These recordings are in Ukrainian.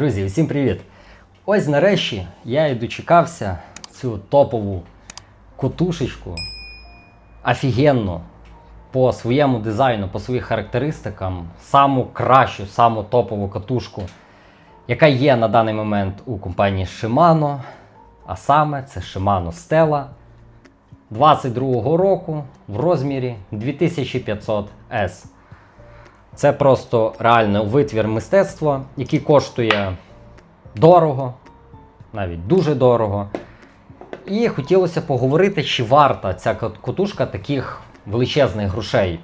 Друзі, усім привіт! Ось нарешті я і дочекався цю топову котушечку. Офігенну по своєму дизайну, по своїх характеристикам, саму кращу, саму топову катушку, яка є на даний момент у компанії Shimano. А саме це Shimano Stella 22-го року в розмірі 2500S. Це просто реально витвір мистецтва, який коштує дорого, навіть дуже дорого. І хотілося поговорити, чи варта ця котушка таких величезних грошей.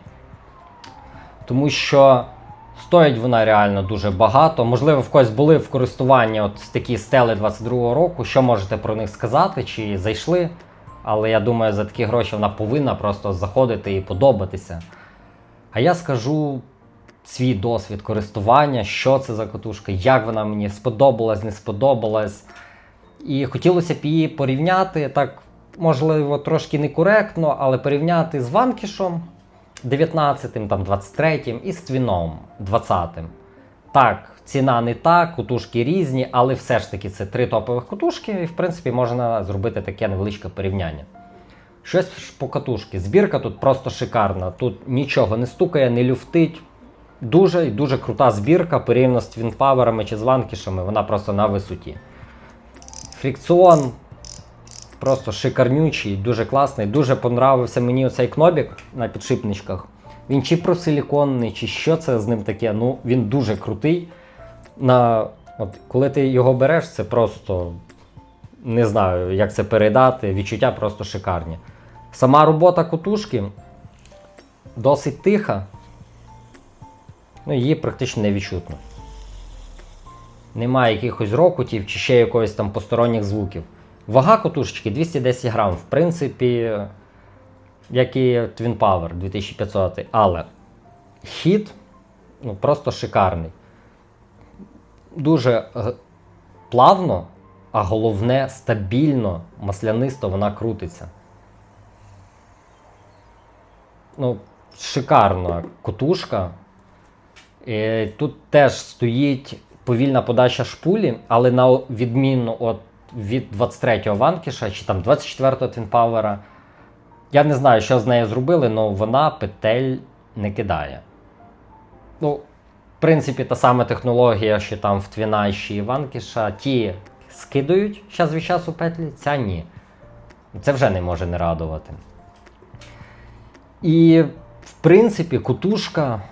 Тому що стоїть вона реально дуже багато. Можливо, в когось були в користуванні от такі стели 22-го року. Що можете про них сказати, чи зайшли? Але я думаю, за такі гроші вона повинна просто заходити і подобатися. А я скажу свій досвід користування, що це за катушка, як вона мені сподобалась, не сподобалась. І хотілося б її порівняти, так, можливо, трошки некоректно, але порівняти з Ванкішом 19-м, там, 23-м і з Твіном 20-м. Так, ціна не та, кутушки різні, але все ж таки це три топових кутушки, і в принципі можна зробити таке невеличке порівняння. Щось по катушки. Збірка тут просто шикарна. Тут нічого не стукає, не люфтить. Дуже і дуже крута збірка порівняно з твінпаверами чи з ванкішами, вона просто на висоті. Фрікціон просто шикарнючий, дуже класний. Дуже понравився мені оцей кнобік на підшипничках. Він чи просиліконний, чи що це з ним таке. Ну, він дуже крутий. На, от, коли ти його береш, це просто не знаю, як це передати. Відчуття просто шикарні. Сама робота котушки досить тиха. Ну, її практично не відчутно. Немає якихось рокотів чи ще якогось там посторонніх звуків. Вага котушечки 210 грам, в принципі, як і Twin Power 2500, але хід ну, просто шикарний. Дуже плавно, а головне стабільно, маслянисто вона крутиться. Ну, шикарна котушка. Е, Тут теж стоїть повільна подача шпулі, але на відмінно от від 23-го Ванкіша чи там 24-го Твінпауера. Я не знаю, що з нею зробили, але вона петель не кидає. Ну, в принципі, та сама технологія, що там в Твінайші і Ванкіша, ті скидають час від часу петлі, ця ні. Це вже не може не радувати. І, в принципі, кутушка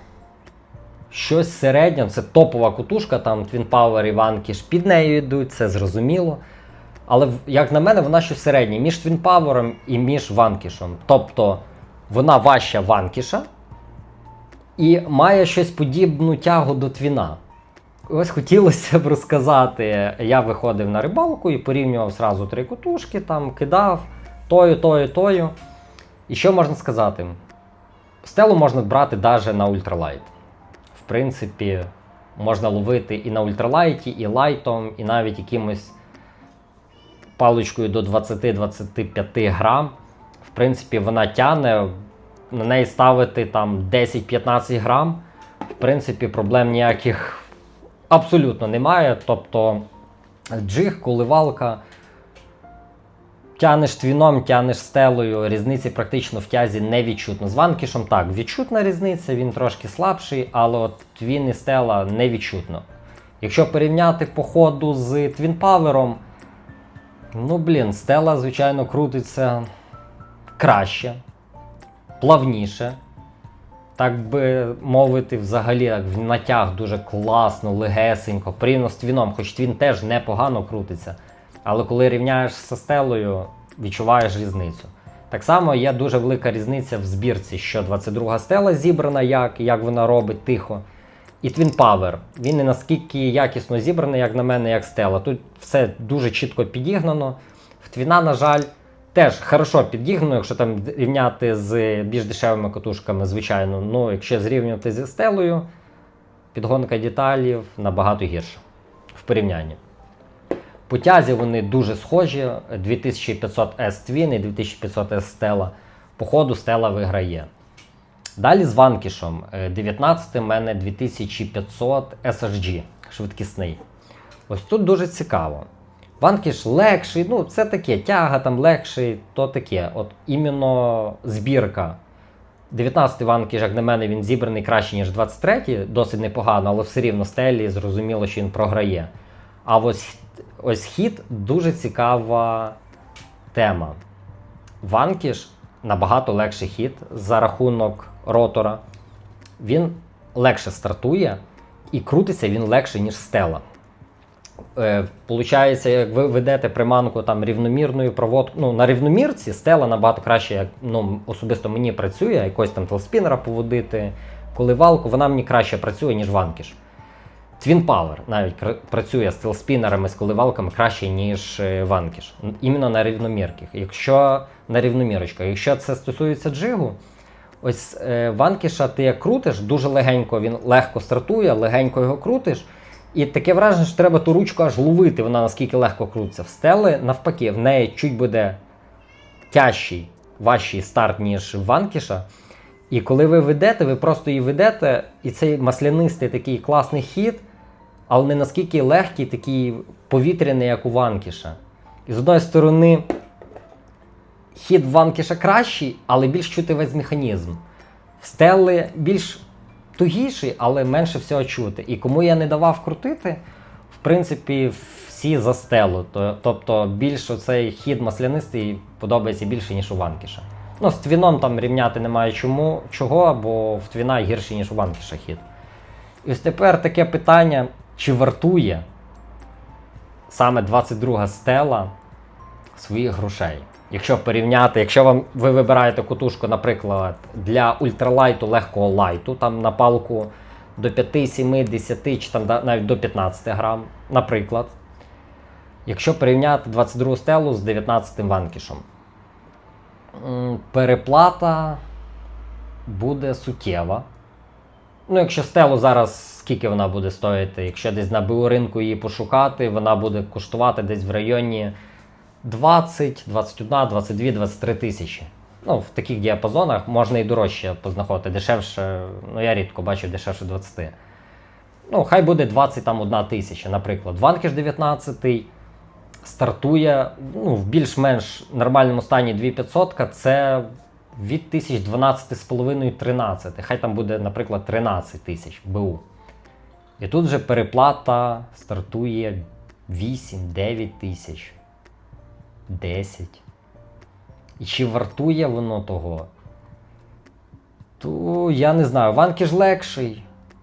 щось середнє, це топова кутушка, там Twin Power і Vanquish під нею йдуть, це зрозуміло. Але, як на мене, вона щось середнє між Twin Power і між Vanquish. Тобто вона важча Vanquish і має щось подібну тягу до Твіна. Ось хотілося б розказати. Я виходив на рибалку і порівнював зразу три кутушки, там кидав тою, тою, тою. І що можна сказати? Стелу можна брати навіть на ультралайт. Принципі, можна ловити і на ультралайті, і лайтом, і навіть якимось паличкою до 20-25 грам. В принципі, вона тяне, на неї ставити там 10-15 грам. В принципі, проблем ніяких абсолютно немає. Тобто джиг, коливалка. Тянеш твіном, тянеш стелою, різниці практично в тязі не відчутно. З ванкішем так, відчутна різниця, він трошки слабший, але от твін і стела не відчутно. Якщо порівняти по ходу з твінпавером, ну блін, стела, звичайно, крутиться краще, плавніше. Так би мовити, взагалі так, в натяг дуже класно, легесенько, порівняно з твіном, хоч твін теж непогано крутиться. Але коли рівняєш зі стелою, відчуваєш різницю. Так само є дуже велика різниця в збірці, що 22 стела зібрана, як, як вона робить тихо. І Twin Power. Він не наскільки якісно зібраний, як на мене, як стела. Тут все дуже чітко підігнано. В Твіна, на жаль, теж хорошо підігнано, якщо там рівняти з більш дешевими катушками, звичайно. Ну, якщо зрівнювати зі стелою, підгонка деталів набагато гірша в порівнянні. По вони дуже схожі. 2500 S Twin і 2500 S Stella. По ходу Stella виграє. Далі з Ванкішем. Е, 19 в мене 2500 SHG швидкісний. Ось тут дуже цікаво. Ванкіш легший, ну це таке, тяга там легший, то таке. От іменно збірка. 19-й ванкіш, як на мене, він зібраний краще, ніж 23-й, досить непогано, але все рівно стелі зрозуміло, що він програє. А ось, ось хід дуже цікава тема. Ванкіш набагато легший хід за рахунок ротора. Він легше стартує і крутиться він легше, ніж стела. Е, Получається, як ви ведете приманку там рівномірною проводкою. Ну, на рівномірці стела набагато краще, як ну, особисто мені працює, якось там телспінера поводити, коливалку, вона мені краще працює, ніж ванкіш. Twin Power навіть працює з телспінерами, з коливалками краще, ніж е, ванкіш. Іменно на рівномірках. Якщо на рівномірочках, якщо це стосується джигу, ось е, ванкіша ти як крутиш, дуже легенько він легко стартує, легенько його крутиш. І таке враження, що треба ту ручку аж ловити, вона наскільки легко крутиться. В стели, навпаки, в неї чуть буде тяжчий, важчий старт, ніж ванкіша. І коли ви ведете, ви просто її ведете, і цей маслянистий такий класний хід, але не наскільки легкий, такий повітряний, як у ванкіша. І з одної сторони, хід ванкіша кращий, але більш чути весь механізм. В стели більш тугіший, але менше всього чути. І кому я не давав крутити, в принципі, всі за стелу. Тобто більш оцей хід маслянистий подобається більше, ніж у ванкіша. Ну, з твіном там рівняти немає чому, чого, бо в твіна гірший, ніж у ванкіша хід. І ось тепер таке питання: чи вартує саме 22 стела своїх грошей? Якщо порівняти, якщо вам ви вибираєте кутушку, наприклад, для ультралайту легкого лайту, там на палку до 5, 7, 10 чи там навіть до 15 грам, наприклад. Якщо порівняти 22 стелу з 19 ванкішем, м, переплата буде суттєва. Ну, якщо стелу зараз, скільки вона буде стоїти, якщо десь на БУ ринку її пошукати, вона буде коштувати десь в районі 20, 21, 22, 23 тисячі. Ну, в таких діапазонах можна і дорожче познаходити, дешевше, ну я рідко бачу дешевше 20. Ну, хай буде 21 тисяча, наприклад. Ванкіш 19 стартує ну, в більш-менш нормальному стані 2500, це від тисяч 12,5-13. Хай там буде, наприклад, 13 тисяч БУ. І тут вже переплата стартує 8-9 тисяч. 10. І чи вартує воно того? То я не знаю. Ванки ж легший,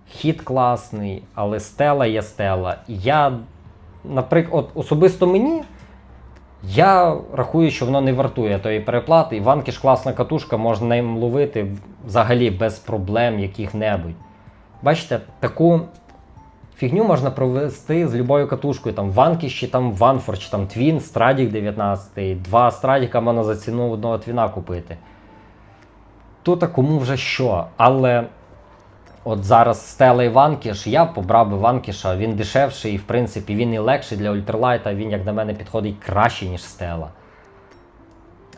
хід класний, але стела є стела. І я, наприклад, от особисто мені, я рахую, що воно не вартує тої переплати. І ванки класна катушка, можна ним ловити взагалі без проблем яких-небудь. Бачите, таку фігню можна провести з любою катушкою. Там Ванкіш, чи там Ванфор, чи там Твін, Страдік 19, два Страдіка можна за ціну одного твіна купити. Тут кому вже що. Але от зараз Стела і Ванкіш, я побрав би Ванкіша, він дешевший, і в принципі він і легший для ультралайта, він, як на мене, підходить краще, ніж Стела.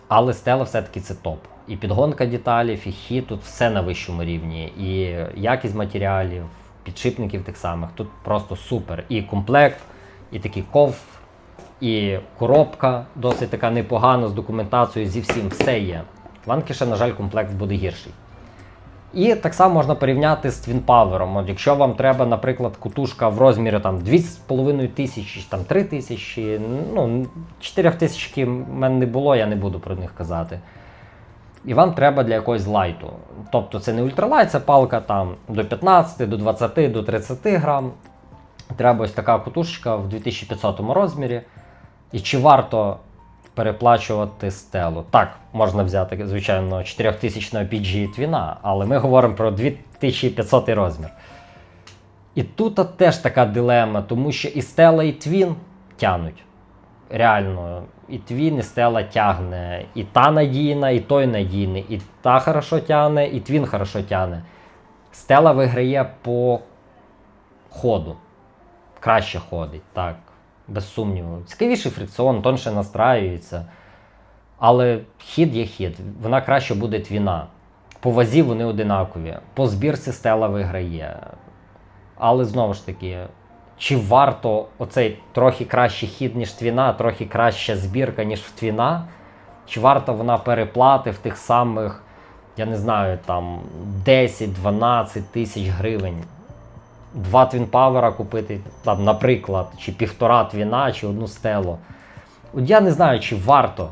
Але Стела все-таки це топ. І підгонка деталів, і хід тут все на вищому рівні. І якість матеріалів, підшипників тих самих. Тут просто супер. І комплект, і такий ков, і коробка досить така непогана з документацією, зі всім все є. Ванкіша, на жаль, комплект буде гірший. І так само можна порівняти з Power. От якщо вам треба, наприклад, кутушка в розмірі там 2,5 тисячі, там 3 тисячі, ну 4 тисячки в мене не було, я не буду про них казати. І вам треба для якогось лайту. Тобто це не ультралайт, це палка там до 15, до 20, до 30 грам. Треба ось така кутушечка в 2500 розмірі. І чи варто переплачувати стелу? Так, можна взяти, звичайно, 4000 PG твіна, але ми говоримо про 2500 розмір. І тут теж така дилема, тому що і стела, і твін тянуть. Реально, і твін, і стела тягне. І та надійна, і той надійний. І та хорошо тягне, і твін хорошо тягне. Стела виграє по ходу. Краще ходить, так, без сумніву. Цікавіший фрикціон, тонше настраюється. Але хід є хід. Вона краще буде твіна. По вазі вони одинакові. По збірці стела виграє. Але знову ж таки, чи варто оцей трохи кращий хід, ніж твіна, трохи краща збірка, ніж в твіна, чи варто вона переплати в тих самих, я не знаю, там 10-12 тисяч гривень. Два твінпавера купити, там, наприклад, чи півтора твіна, чи одну стелу. От я не знаю, чи варто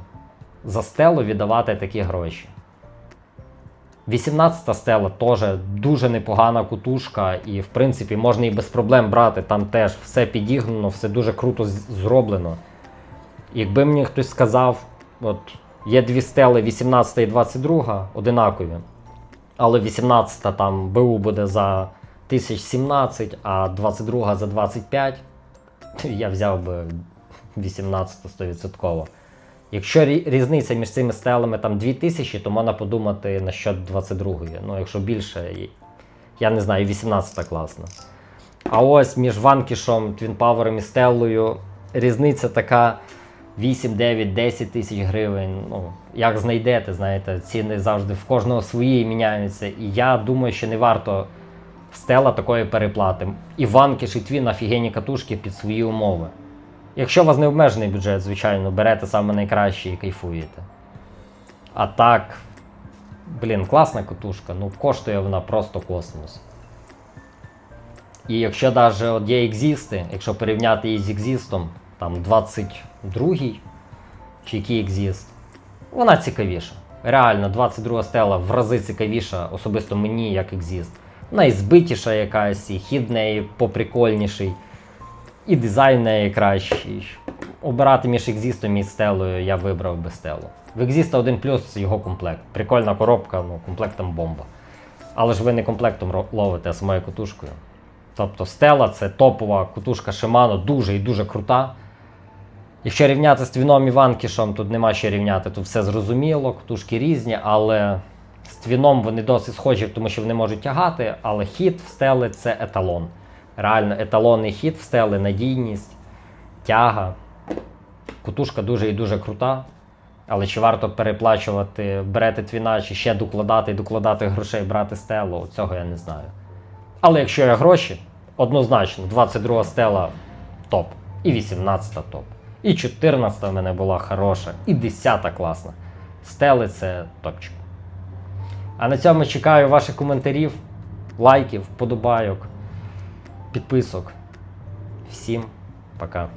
за стелу віддавати такі гроші. 18 стела теж дуже непогана кутушка, і в принципі можна і без проблем брати. Там теж все підігнано, все дуже круто зроблено. Якби мені хтось сказав, от є дві стели 18 і 22 одинакові, але 18 там БУ буде за 1017, а 22 за 25, я взяв би 18 100%. Якщо різниця між цими стелами там 2000, то можна подумати на що 22-ї. Ну, якщо більше, я не знаю, 18 класна. А ось між Ванкішом, Твінпавером і стелою різниця така 8, 9, 10 тисяч гривень. Ну, як знайдете, знаєте, ціни завжди в кожного свої міняються. І я думаю, що не варто стела такої переплати. І Ванкіш, і Твін офігенні катушки під свої умови. Якщо у вас не обмежений бюджет, звичайно, берете саме найкраще і кайфуєте. А так, блін, класна катушка, ну коштує вона просто космос. І якщо навіть от є екзісти, якщо порівняти її з екзістом, там 22-й чи який екзіст, вона цікавіша. Реально, 22 стела в рази цікавіша, особисто мені як екзіст. Вона і збитіша якась, і хід неї поприкольніший, і дизайн неї кращий. Обирати між екзістом і стелою я вибрав би стелу. В екзіста 1 плюс його комплект. Прикольна коробка, ну комплектом бомба. Але ж ви не комплектом ловите, а самою катушкою. Тобто стела це топова кутушка Shimano, дуже і дуже крута. Якщо рівняти з твіном і ванкішом, тут нема що рівняти, тут все зрозуміло, катушки різні, але з твіном вони досить схожі, тому що вони можуть тягати, але хід в стели це еталон. Реально еталонний хід в стели, надійність, тяга. Кутушка дуже і дуже крута. Але чи варто переплачувати, берете твіна, чи ще докладати докладати грошей, брати стелу, цього я не знаю. Але якщо є гроші, однозначно 22 стела топ, і 18 топ, і 14 в мене була хороша, і 10 класна. Стели це топчик. А на цьому чекаю ваших коментарів, лайків, вподобайок, підписок. Всім пока.